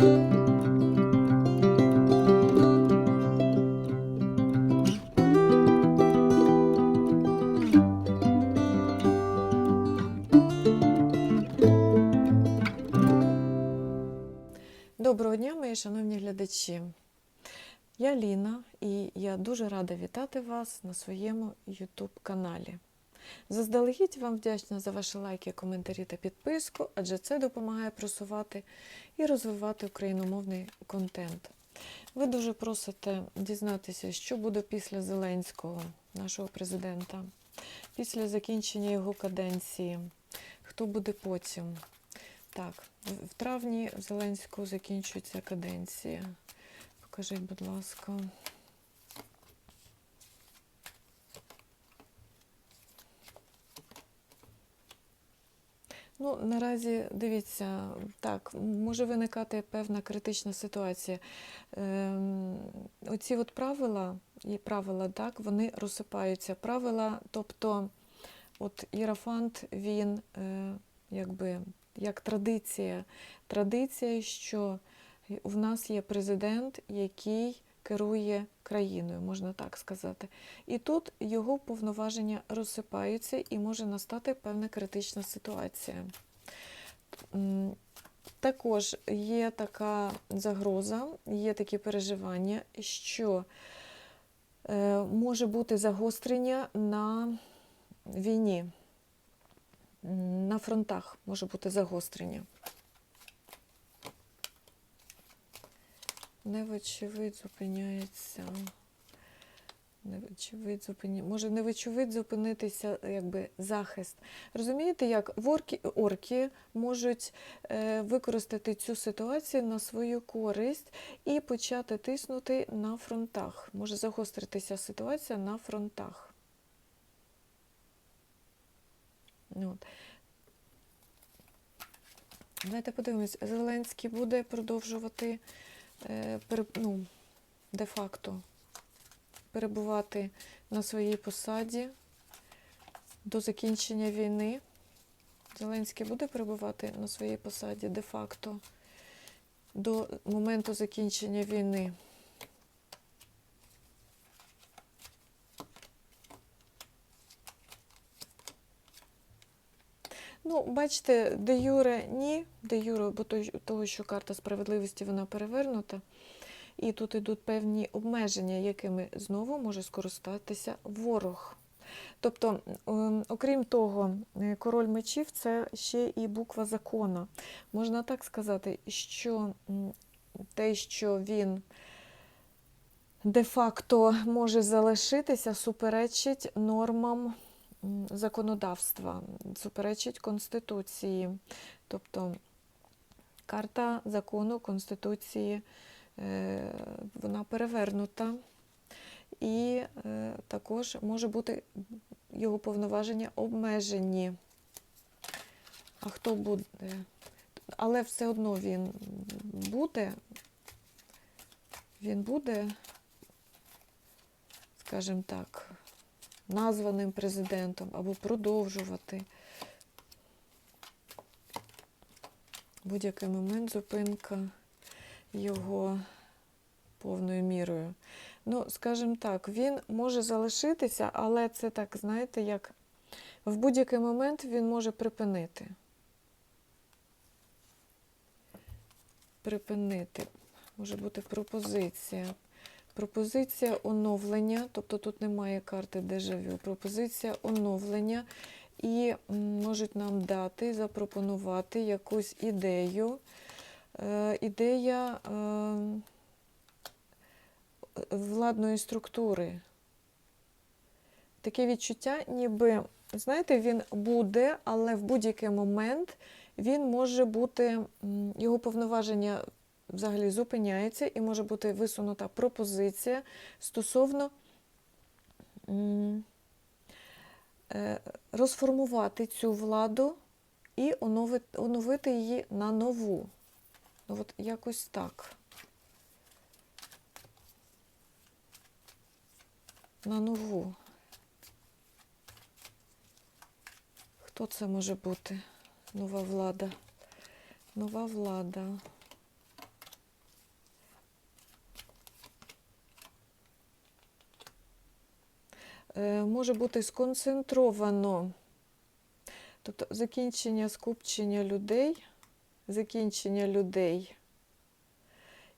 Доброго дня, мої шановні глядачі. Я Ліна і я дуже рада вітати вас на своєму YouTube каналі. Заздалегідь вам вдячна за ваші лайки, коментарі та підписку, адже це допомагає просувати і розвивати україномовний контент. Ви дуже просите дізнатися, що буде після Зеленського, нашого президента, після закінчення його каденції, хто буде потім. Так, в- травні в Зеленського закінчується каденція. Покажіть, будь ласка. Ну, наразі дивіться, так, може виникати певна критична ситуація. Ем, оці от правила, і правила, так, вони розсипаються. Правила, тобто, от Єрафант, він е, якби як традиція. Традиція, що в нас є президент, який керує країною, можна так сказати. І тут його повноваження розсипаються і може настати певна критична ситуація. Також є така загроза, є такі переживання, що е, може бути загострення на війні. На фронтах може бути загострення. Невочевидь зупиняється. Невочевидь зупиня... Може, невочевидь зупинитися якби захист. Розумієте, як ворки, орки можуть е, використати цю ситуацію на свою користь і почати тиснути на фронтах. Може загостритися ситуація на фронтах. От. Давайте подивимось, Зеленський буде продовжувати ну, де-факто перебувати на своїй посаді до закінчення війни. Зеленський буде перебувати на своїй посаді де-факто до моменту закінчення війни. Ну, бачите, де Юре ні, де Юре, бо того, що карта справедливості вона перевернута. І тут йдуть певні обмеження, якими знову може скористатися ворог. Тобто, ем, окрім того, е, король мечів це ще і буква закона. Можна так сказати, що те, що він де-факто може залишитися, суперечить нормам законодавства, суперечить Конституції. Тобто карта закону Конституції е, вона перевернута. І е, також може бути його повноваження обмежені. А хто буде? Але все одно він буде, він буде, скажімо так, названим президентом або продовжувати. Будь-який момент зупинка його повною мірою. Ну, скажімо так, він може залишитися, але це так, знаєте, як в будь-який момент він може припинити. Припинити. Може бути пропозиція. Пропозиція оновлення, тобто тут немає карти дежавю, пропозиція оновлення, і можуть нам дати, запропонувати якусь ідею. Е, ідея е, владної структури. Таке відчуття, ніби, знаєте, він буде, але в будь-який момент він може бути, його повноваження взагалі зупиняється і може бути висунута пропозиція стосовно е, розформувати цю владу і оновити, її на нову. Ну, от якось так. На нову. Хто це може бути? Нова влада. Нова влада. Може бути сконцентровано, тобто закінчення скупчення людей, закінчення людей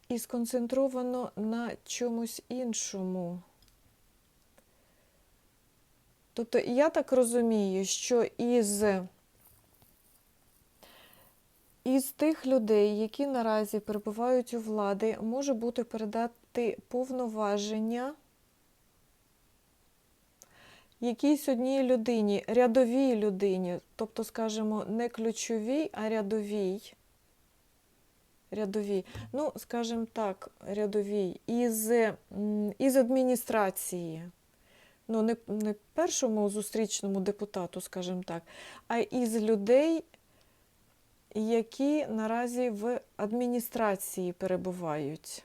і сконцентровано на чомусь іншому. Тобто я так розумію, що із, із тих людей, які наразі перебувають у влади, може бути передати повноваження якійсь одній людині, рядовій людині, тобто, скажімо, не ключовій, а рядовій. Рядовій, ну, скажімо так, рядовій, із, із адміністрації ну, не, не першому зустрічному депутату, скажімо так, а із людей, які наразі в адміністрації перебувають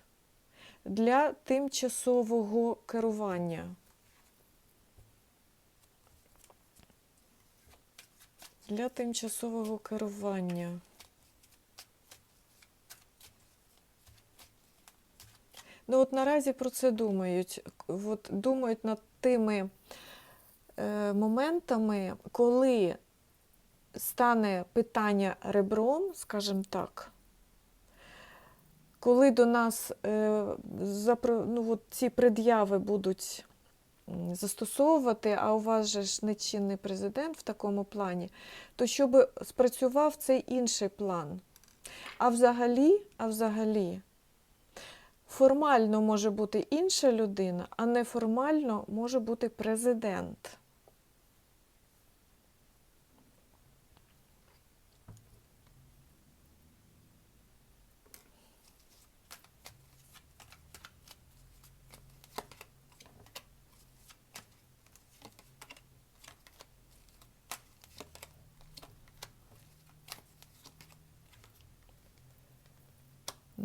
для тимчасового керування. Для тимчасового керування. Ну, от наразі про це думають. От думають над тими е, моментами, коли стане питання ребром, скажімо так, коли до нас е, запро- ну, от ці пред'яви будуть застосовувати, а у вас же ж нечинний президент в такому плані, то щоб спрацював цей інший план. А взагалі, а взагалі, формально може бути інша людина, а неформально може бути президент.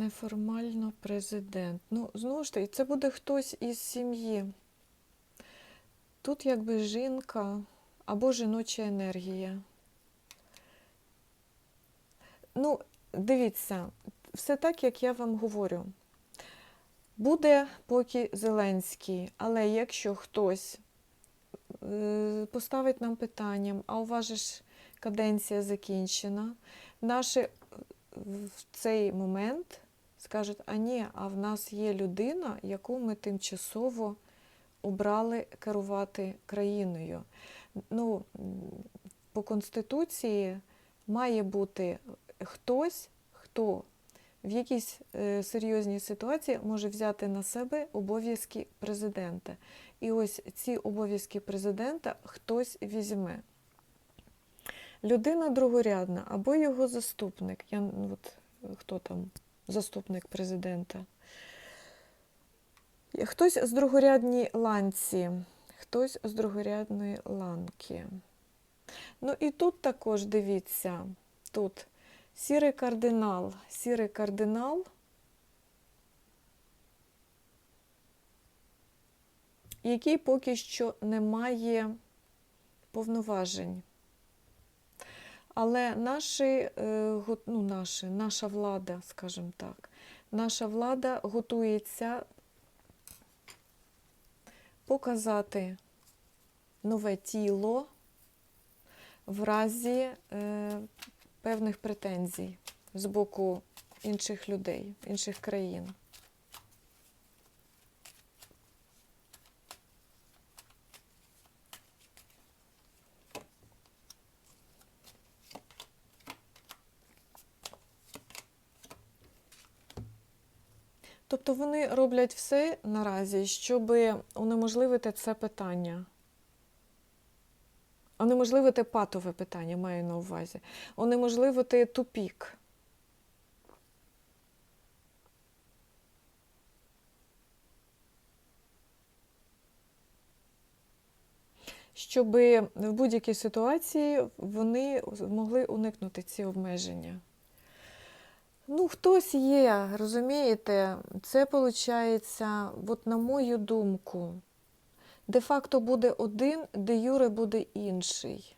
Неформально президент. Ну, знову ж таки, це буде хтось із сім'ї. Тут якби жінка або жіноча енергія. Ну, дивіться, все так, як я вам говорю. Буде поки Зеленський, але якщо хтось е, поставить нам питанням, а у вас ж каденція закінчена, наші в цей момент скажуть, а ні, а в нас є людина, яку ми тимчасово обрали керувати країною. Ну, по Конституції має бути хтось, хто в якійсь е, серйозній ситуації може взяти на себе обов'язки президента. І ось ці обов'язки президента хтось візьме. Людина другорядна або його заступник. Я, от, хто там заступник президента? Хтось з другорядній ланці, хтось з другорядної ланки. Ну і тут також дивіться, тут сірий кардинал, сірий кардинал, який поки що не має повноважень. Але наші, е, ну, наші, наша влада, скажімо так, наша влада готується показати нове тіло в разі е, певних претензій з боку інших людей, інших країн. Тобто вони роблять все наразі, щоб унеможливити це питання. Унеможливити патове питання, маю на увазі. Унеможливити тупік. Щоб в будь-якій ситуації вони могли уникнути ці обмеження. Ну, хтось є, розумієте, це виходить, от на мою думку, де-факто буде один, де Юре буде інший.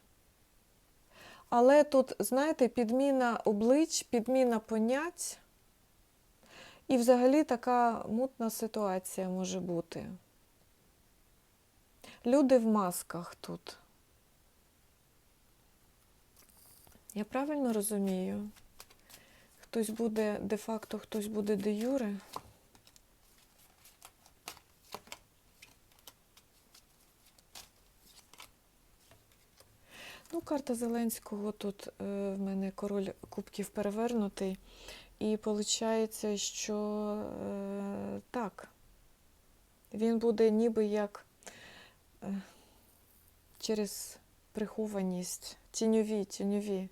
Але тут, знаєте, підміна облич, підміна понять, і взагалі така мутна ситуація може бути. Люди в масках тут. Я правильно розумію? Хтось буде де-факто, хтось буде де юре. Ну, карта Зеленського тут е, в мене король кубків перевернутий. І виходить, що е, так, він буде ніби як е, через прихованість, тіньові, тіньові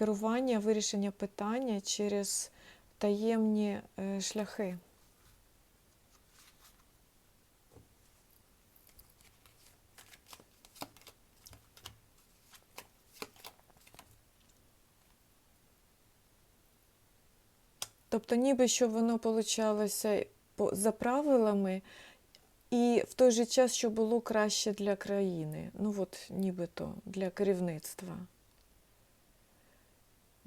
керування, вирішення питання через таємні е, шляхи. Тобто, ніби щоб воно получалося за правилами, і в той же час, щоб було краще для країни. Ну от нібито для керівництва.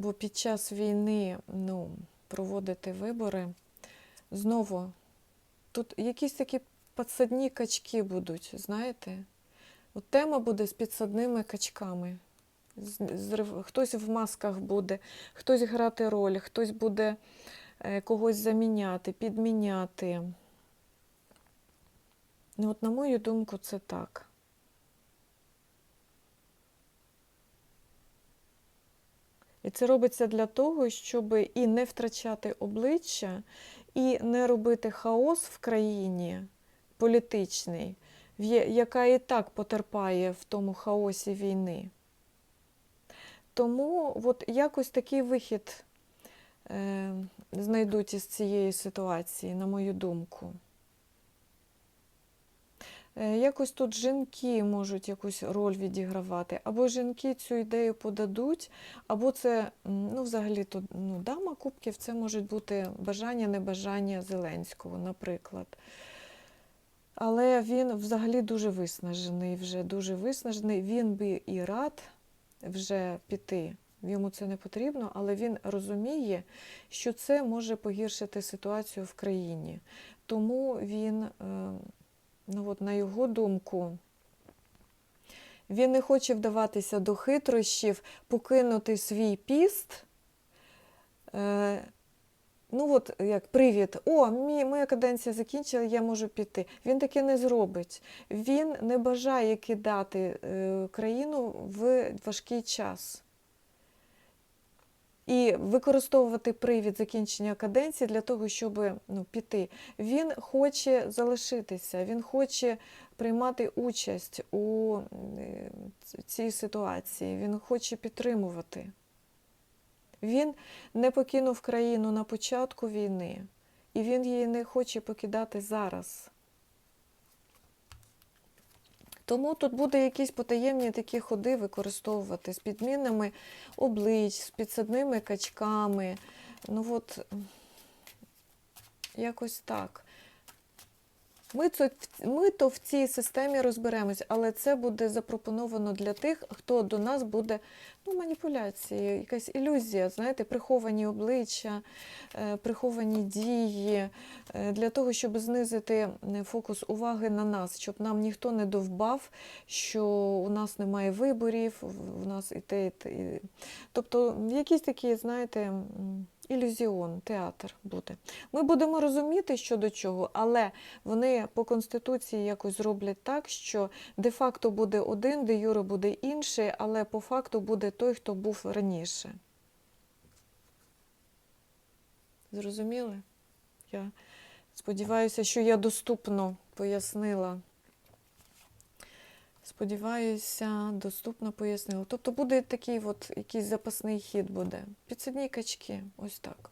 Бо під час війни ну, проводити вибори знову тут якісь такі підсадні качки будуть, знаєте? От тема буде з підсадними качками. Хтось в масках буде, хтось грати роль, хтось буде е, когось заміняти, підміняти. Ну, от, на мою думку, це так. І це робиться для того, щоб і не втрачати обличчя, і не робити хаос в країні політичний, яка і так потерпає в тому хаосі війни. Тому от якось такий вихід е, знайдуть із цієї ситуації, на мою думку. Е, Якось тут жінки можуть якусь роль відігравати, або жінки цю ідею подадуть, або це, ну, взагалі, то ну, дама кубків це можуть бути бажання, небажання Зеленського, наприклад. Але він взагалі дуже виснажений, вже дуже виснажений. Він би і рад вже піти. Йому це не потрібно, але він розуміє, що це може погіршити ситуацію в країні. Тому він, е, ну от на його думку, він не хоче вдаватися до хитрощів, покинути свій піст. Е, Ну, от як привід, о, мій, моя каденція закінчила, я можу піти. Він таке не зробить. Він не бажає кидати е, країну в важкий час. І використовувати привід закінчення каденції для того, щоб ну, піти. Він хоче залишитися, він хоче приймати участь у е, цій ситуації, він хоче підтримувати. Він не покинув країну на початку війни, і він її не хоче покидати зараз. Тому тут буде якісь потаємні такі ходи використовувати з підмінами облич, з підсадними качками. Ну от якось так. Ми, це, ми то в цій системі розберемось, але це буде запропоновано для тих, хто до нас буде ну, маніпуляції, якась ілюзія, знаєте, приховані обличчя, е, приховані дії, е, для того, щоб знизити е, фокус уваги на нас, щоб нам ніхто не довбав, що у нас немає виборів, у нас і те, і те. Тобто якісь такі, знаєте, ілюзіон, театр буде. Ми будемо розуміти, що до чого, але вони по Конституції якось зроблять так, що де-факто буде один, де юре буде інший, але по факту буде той, хто був раніше. Зрозуміли? Я сподіваюся, що я доступно пояснила. Сподіваюся, доступно пояснила. Тобто буде такий от якийсь запасний хід буде. Підсадні качки, ось так.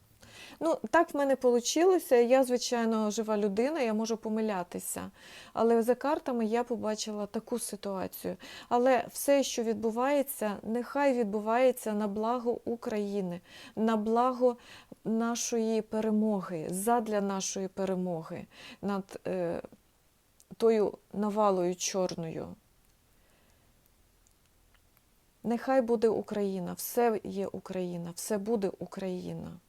Ну, так в мене вийшло. Я, звичайно, жива людина, я можу помилятися. Але за картами я побачила таку ситуацію. Але все, що відбувається, нехай відбувається на благо України, на благо нашої перемоги, задля нашої перемоги над е, тою навалою чорною. Нехай буде Україна, все є Україна, все буде Україна.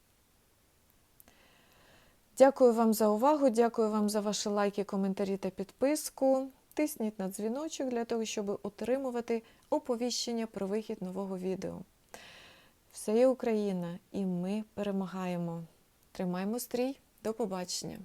Дякую вам за увагу, дякую вам за ваші лайки, коментарі та підписку. тисніть на дзвіночок для того, щоб отримувати оповіщення про вихід нового відео. Все є Україна, і ми перемагаємо. Тримаймо стрій. До побачення!